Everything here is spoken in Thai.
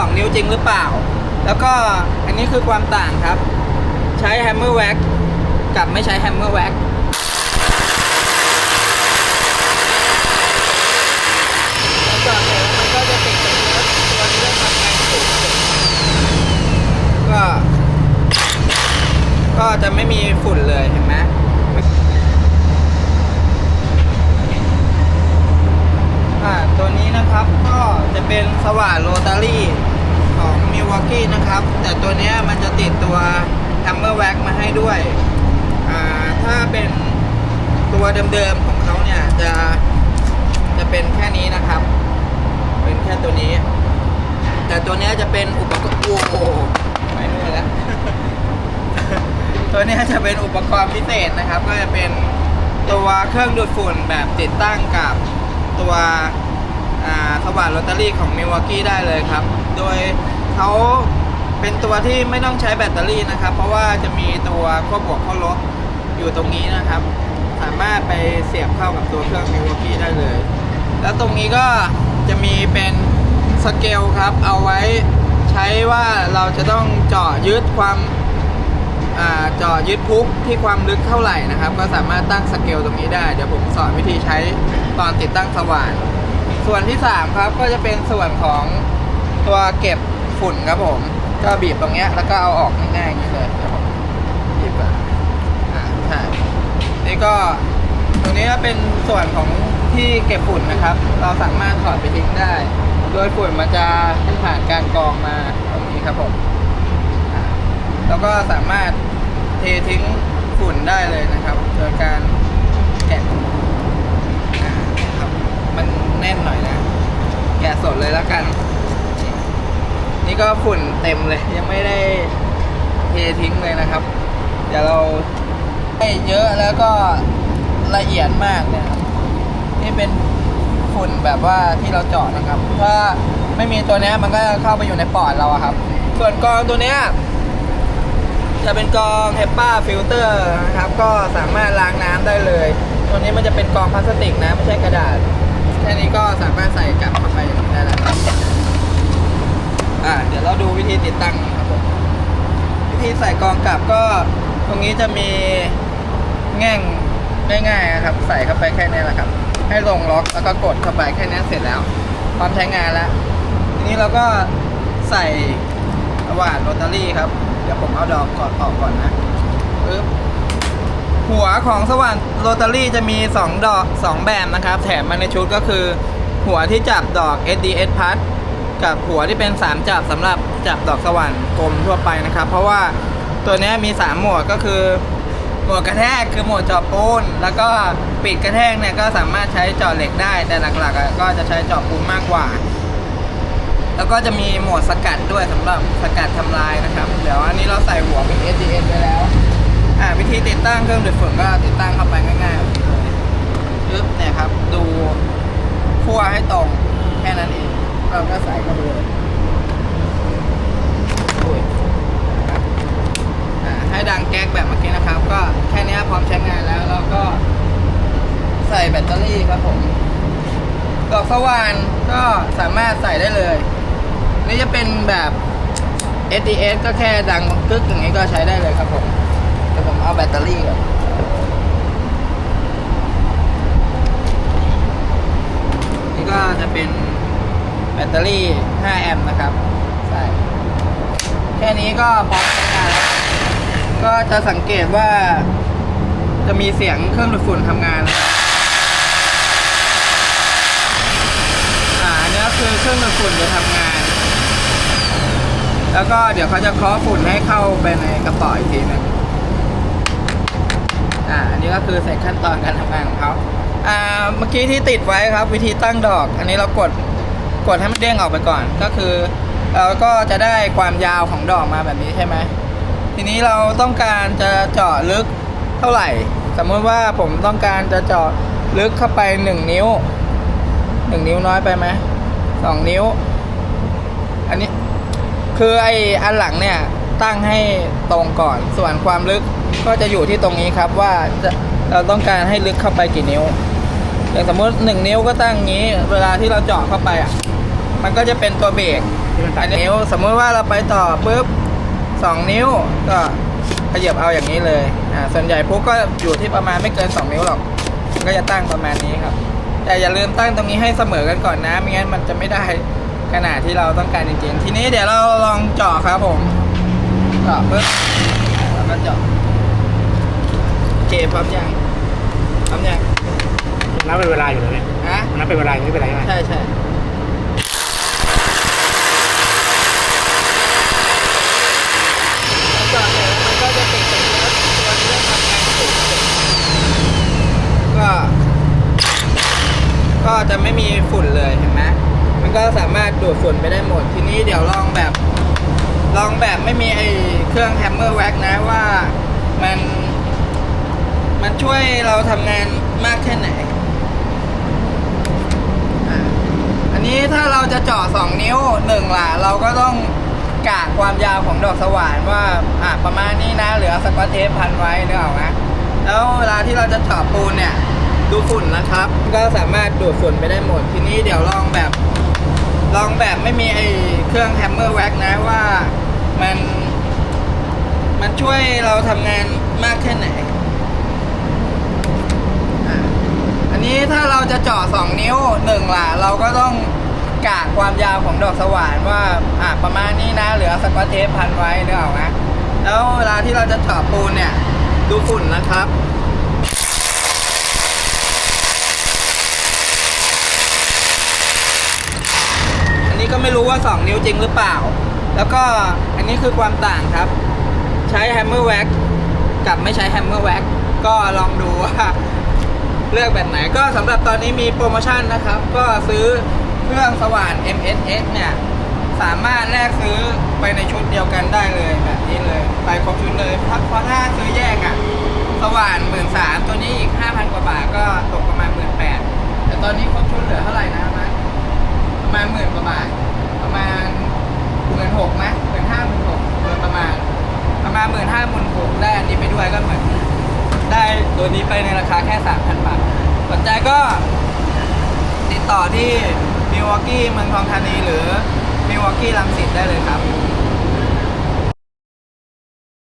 2 นิ้วจริงหรือเปล่า แล้วก็อันนี้คือความต่างครับ ใช้แฮมเมอร์แว็กกับไม่ใช้แฮมเมอร์แว็กก็จะติดกับเนื้อตัวนี้ด้วยความแรงสูงก็ก็จะไม่มีฝุ่นเลยเห็นไหม อ่าตัวนี้นะครับก็จะเป็นสว่านโรตารี่ของ Milwaukee นะครับ แต่ตัวเนี้ยมันจะติดตัว Hammer Wax มาให้ด้วย อ่าถ้าเป็นตัวเดิมๆของเขาเนี่ยจะจะเป็นแค่นี้นะครับ เป็นแค่ตัวนี้ แต่ตัวนี้จะเป็นอุปกรณ์โอ้โหไม่นู่นแล้วตัวนี้จะเป็นอุปกรณ์พิเศษนะครับ ก็จะเป็นตัวเครื่องดูดฝุ่นแบบติดตั้งกับตัวสว่านโรตารี่ของ Milwaukee ได้เลยครับ โดยเขาเป็นตัวที่ไม่ต้องใช้แบตเตอรี่นะครับ เพราะว่าจะมีตัวควบบวกเข้าลบ อยู่ตรงนี้นะครับ สามารถไปเสียบเข้ากับตัวเครื่อง Milwaukee ได้เลย แล้วตรงนี้ก็จะมีเป็นสเกลครับ เอาไว้ใช้ว่าเราจะต้องเจาะยึดความเจาะยึดพุกที่ความลึกเท่าไหร่นะครับ ก็สามารถตั้งสเกลตรงนี้ได้ เดี๋ยวผมสอนวิธีใช้ตอนติดตั้งสว่านส่วนที่ 3 ครับก็จะเป็นส่วนของตัวเก็บฝุ่นครับผม ก็บีบตรงนี้แล้วก็เอาออกง่ายๆอย่างนี้เลยครับผม ใช่นี่ก็ตรงนี้ก็เป็นส่วนของที่เก็บฝุ่นนะครับ เราสามารถถอดไปทิ้งได้ โดยฝุ่นมันจะผ่านการกรองมาตรงนี้ครับผมแล้วก็สามารถเททิ้งฝุ่นได้เลยนะครับโดยการแกะอ่าครับมันแน่นหน่อยนะ แกะสดเลยแล้วกัน นี่ก็ฝุ่นเต็มเลยยังไม่ได้เททิ้งเลยนะครับ เดี๋ยวเรา ให้เยอะแล้วก็ละเอียดมากเนะครับนี่เป็นฝุ่นแบบว่าที่เราเจาะนะครับ ถ้าไม่มีตัวนี้มันก็เข้าไปอยู่ในปอดเราอะครับ ส่วนกรองตัวเนี้ยจะเป็นกรองเฮปป้าฟิลเตอร์นะครับ ก็สามารถล้างน้ำได้เลย ตัวนี้มันจะเป็นกรองพลาสติกนะ ไม่ใช่กระดาษ แค่นี้ก็สามารถใส่กลับเข้าไปได้แล้วครับอ่าเดี๋ยวเราดูวิธีติดตั้งครับผมวิธีใส่กรองกลับก็ตรงนี้จะมี แง่งง่ายๆนะครับ ใส่เข้าไปแค่นี้แหละครับ ให้ลงล็อกแล้วก็กดเข้าไปแค่นี้เสร็จแล้ว พร้อมใช้งานแล้ว ทีนี้เราก็ใส่สว่านโรตารี่ครับ เดี๋ยวผมเอาดอกกอนออกก่อนนะปึ๊บหัวของสว่านโรตารี่จะมี 2 ดอก 2 แบบนะครับ แถมมาในชุดก็คือ หัวที่จับดอก SDS p a s กับหัวที่เป็น 3 จับสำหรับจับดอกสว่านกลมทั่วไปนะครับ เพราะว่าตัวนี้มี3โหมดก็คือ หมดกระแทกคือโหมดเจาะปูน แล้วก็ปิดกระแทกเนี่ยก็สามารถใช้เจาะเหล็กได้ แต่หลักๆอะก็จะใช้เจาะปูนมากกว่า แล้วก็จะมีโหมดสกัดด้วยสำหรับสกัดทำลายนะครับ เดี๋ยวอันนี้เราใส่หัวเป็น SDN ไปแล้ว อ่าวิธีติดตั้งเครื่องดูดฝุ่นก็ติดตั้งเข้าไปง่ายๆแบบนี้เลยปึ๊บเนี่ยครับ ดูขั้วให้ตรงแค่นั้นเองเราก็ใส่เข้าไปเลยอุ้ยนะครับอ่าให้ดังแก๊กแบบเมื่อกี้นะครับ ก็แค่ นี้พร้อมใช้งานแล้วเราก็ใส่แบตเตอรี่ครับผมดอกสว่านก็สามารถใส่ได้เลย นี่จะเป็นแบบ SDS ก็แค่ดังกึกอย่างนี้ก็ใช้ได้เลยครับผมเดี๋ยวผมเอาแบตเตอรี่ก่อนนี่ก็จะเป็นแบตเตอรี่ 5 แอมป์นะครับ ใส่แค่นี้ก็พร้อมใช้งานแล้วก็จะสังเกตว่า จะมีเสียงเครื่องดูดฝุ่นทำงานอ่าอันนี้ก็คือเครื่องดูดฝุ่นจะทำงาน แล้วก็เดี๋ยวเขาจะเคาะฝุ่นให้เข้าไปในกระป๋ออีกทีหนึงอ่าอันนี้ก็คือเสร็จขั้นตอนการทำงานของเขาอ่าเมื่อกี้ที่ติดไว้ครับ วิธีตั้งดอก อันนี้เรากดกดให้มันเด้งออกไปก่อนก็คือเราก็จะได้ความยาวของดอกมาแบบนี้ใช่ไหมทีนี้เราต้องการจะเจาะลึก เท่าไหร่ สมมติว่าผมต้องการจะเจาะลึกเข้าไปหนึ่งนิ้วหนึ่งนิ้วน้อยไปไหมสองนิ้ว อันนี้คือไออันหลังเนี่ยตั้งให้ตรงก่อนส่วนความลึกก็จะอยู่ที่ตรงนี้ครับว่าเราต้องการให้ลึกเข้าไปกี่นิ้ว อย่างสมมติหนึ่งนิ้วก็ตั้งงี้ เวลาที่เราเจาะเข้าไปอะมันก็จะเป็นตัวเบรกที่มันตัอัดนนิ้วสมมุติว่าเราไปต่อปุ๊บสองนิ้วก็ ขยับเอาอย่างนี้เลยอ่าส่วนใหญ่พวกก็อยู่ที่ประมาณไม่เกิน 2 นิ้วหรอกก็จะตั้งประมาณนี้ครับ แต่อย่าลืมตั้งตรงนี้ให้เสมอกันก่อนนะไม่งั้นมันจะไม่ได้ขนาดที่เราต้องการจริงๆ ทีนี้เดี๋ยวเราลองเจาะครับผมเจาะปุ๊บแล้วก็เจาะโอเคพร้อมยังพร้อมยังนับเป็นเวลาอยู่เลยเนี่ยฮะนับเป็นเวลาอยู่ไม่เป็นไรใช่ไหมใช่ใช่แล้วก่อนเนี่ยมันก็จะติดตรงนี้ตัวนี้ทำงานสูงก็ ก็ จะไม่มีฝุ่นเลยเห็นไหมมันก็สามารถดูดฝุ่นไปได้หมด ทีนี้เดี๋ยวลองแบบ ลองแบบไม่มีไอเครื่องแฮมเมอร์แว็กนะว่ามัน มันช่วยเราทำงานมากแค่ไหน อันนี้ถ้าเราจะเจาะ2นิ้วหนึ่งล่ะ เราก็ต้องกะความยาวของดอกสว่านว่าอะประมาณนี้นะ เหลือสกอตเทปพันไว้นึกออกไหมแล้วเวลาที่เราจะเจาะปูนเนี่ย ดูฝุ่นนะครับ ก็สามารถดูดฝุ่นไปได้หมด ทีนี้เดี๋ยวลองแบบ ลองแบบไม่มีไอเครื่องแฮมเมอร์แว็กนะว่ามัน มันช่วยเราทำงานมากแค่ไหนอันนี้ถ้าเราจะเจาะ2นิ้วหนึ่งล่ะ เราก็ต้องกะความยาวของดอกสว่านว่าอะประมาณนี้นะ เหลือสกอตเทปพันไว้นึกออกไหมแล้วเวลาที่เราจะเจาะปูนเนี่ย ดูฝุ่นนะครับ อันนี้ก็ ไม่รู้ว่า 2 นิ้วจริงหรือเปล่า แล้วก็อันนี้คือความต่างครับ ใช้แฮมเมอร์แว็กกับไม่ใช้แฮมเมอร์แว็กก็ลองดูว่าเลือกแบบไหนก็สำหรับตอนนี้มีโปรโมชั่นนะครับ ก็ซื้อเครื่องสว่าน MSX เนี่ย สามารถแลกซื้อไปในชุดเดียวกันได้เลยแบบนี้เลย ไปครบชุดเลยเพราะเพราะถ้าซื้อแยกอะ่ะ ตัวนี้ไปในราคาแค่ 3,000 บาทสนใจก็ติดต่อที่มิวอกกี้เมืองทองธานีหรือมิวอกกี้ลังสิตได้เลยครับ